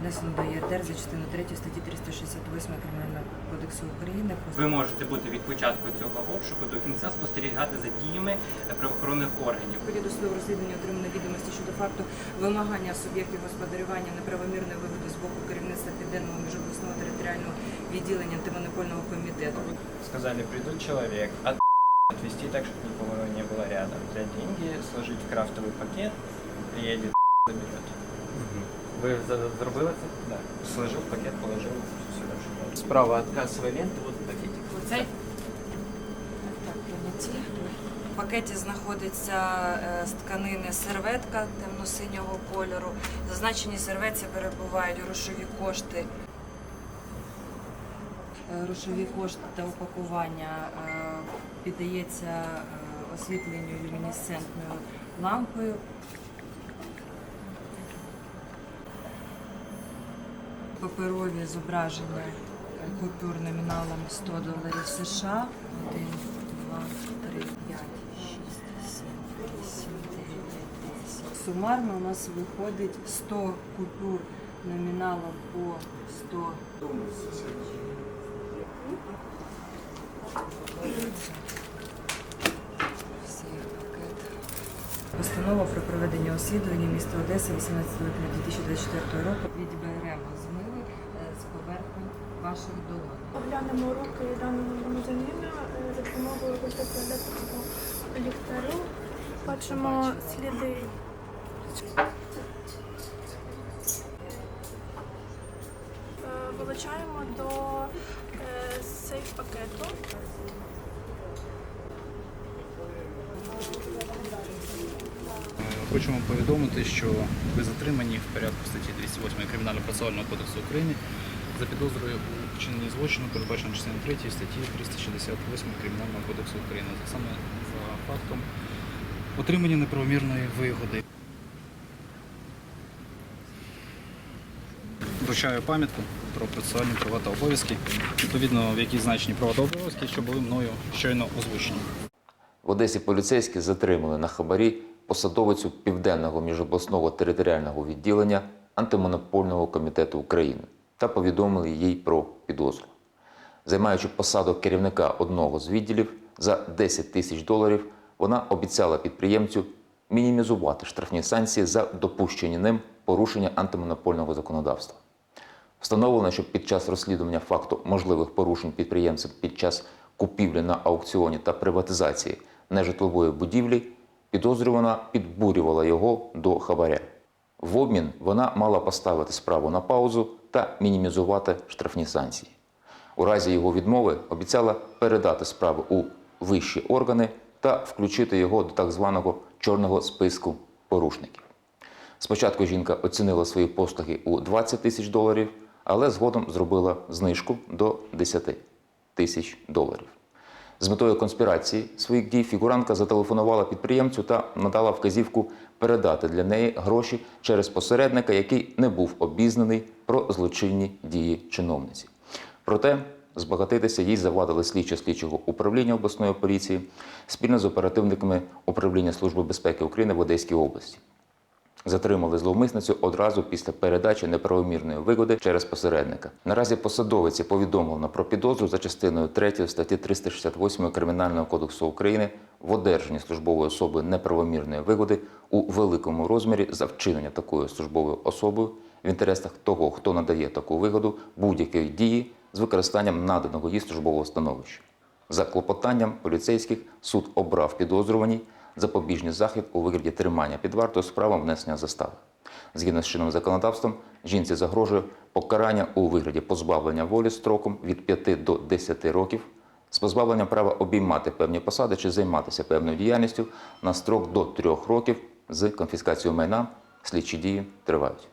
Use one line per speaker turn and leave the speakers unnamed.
внесено до ЄРДР за частину 3 статті 368 Кримінального кодексу України.
Ви можете бути від початку цього обшуку до кінця спостерігати за діями правоохоронних органів.
У ході досудового розслідування отримано відомості щодо факту вимагання суб'єктів господарювання неправомірної вигоди з боку керівництва Південного міжобласного територіального відділення антимонопольного комітету.
Сказали, придут человек, от отвезти так, чтобы никого не было рядом. Взять деньги, сложить в крафтовый пакет, приедет, заберет.
Ви зробили це?
Да. Сложил пакет, положил сюда.
Справа от кассовой ленты, вот пакетик.
Оцей так, поняті. В пакеті знаходиться е, з тканини серветка темно-синього кольору. Зазначені серветці перебувають грошові кошти. Е, Грошові кошти та упакування е, піддається е, освітленню люмінесцентною лампою. Паперові зображення купюр номіналом 100 доларів США. 1, 2, 3, 5, 6, 7, 8, 9, 10. Сумарно у нас виходить 100 купюр номіналом по 100 Всі. Постанова про проведення освідування міста Одеси 18 липня 2024 року. Відберемо змиви е, з поверхні ваших долонь.
Оглянемо руки даного громадянина е, за допомогою високоелектричного ліхтарю. Бачимо сліди. Е, Вилучаємо до е, сейф пакету.
Хочемо повідомити, що ви затримані в порядку статті 208 Кримінального процесуального кодексу України за підозрою у вчиненні злочину, передбачено частиною 3 статті 368 Кримінального кодексу України, саме за фактом отримання неправомірної вигоди. Вручаю пам'ятку про процесуальні права та обов'язки, відповідно в якій значені права та обов'язки, що були мною щойно озвучені.
В Одесі поліцейські затримали на хабарі посадовицю Південного міжобласного територіального відділення антимонопольного комітету України та повідомили їй про підозру. Займаючи посаду керівника одного з відділів за 10 тисяч доларів, вона обіцяла підприємцю мінімізувати штрафні санкції за допущені ним порушення антимонопольного законодавства. Встановлено, що під час розслідування факту можливих порушень підприємцем під час купівлі на аукціоні та приватизації нежитлової будівлі підозрювана підбурювала його до хабаря. В обмін вона мала поставити справу на паузу та мінімізувати штрафні санкції. У разі його відмови обіцяла передати справу у вищі органи та включити його до так званого чорного списку порушників. Спочатку жінка оцінила свої послуги у 20 тисяч доларів, але згодом зробила знижку до 10 тисяч доларів. З метою конспірації своїх дій фігурантка зателефонувала підприємцю та надала вказівку передати для неї гроші через посередника, який не був обізнаний про злочинні дії чиновниці. Проте збагатитися їй завадили слідчі слідчого управління обласної поліції спільно з оперативниками управління Служби безпеки України в Одеській області. Затримали зловмисницю одразу після передачі неправомірної вигоди через посередника. Наразі посадовиці повідомлено про підозру за частиною 3 статті 368 Кримінального кодексу України в одержанні службової особи неправомірної вигоди у великому розмірі за вчинення такою службовою особою в інтересах того, хто надає таку вигоду будь-якої дії з використанням наданого їй службового становища. За клопотанням поліцейських суд обрав підозрюваній запобіжний захід у вигляді тримання під вартою з правом внесення застави. Згідно з чинним законодавством, жінці загрожує покарання у вигляді позбавлення волі строком від 5 до 10 років з позбавленням права обіймати певні посади чи займатися певною діяльністю на строк до 3 років з конфіскацією майна слідчі дії тривають.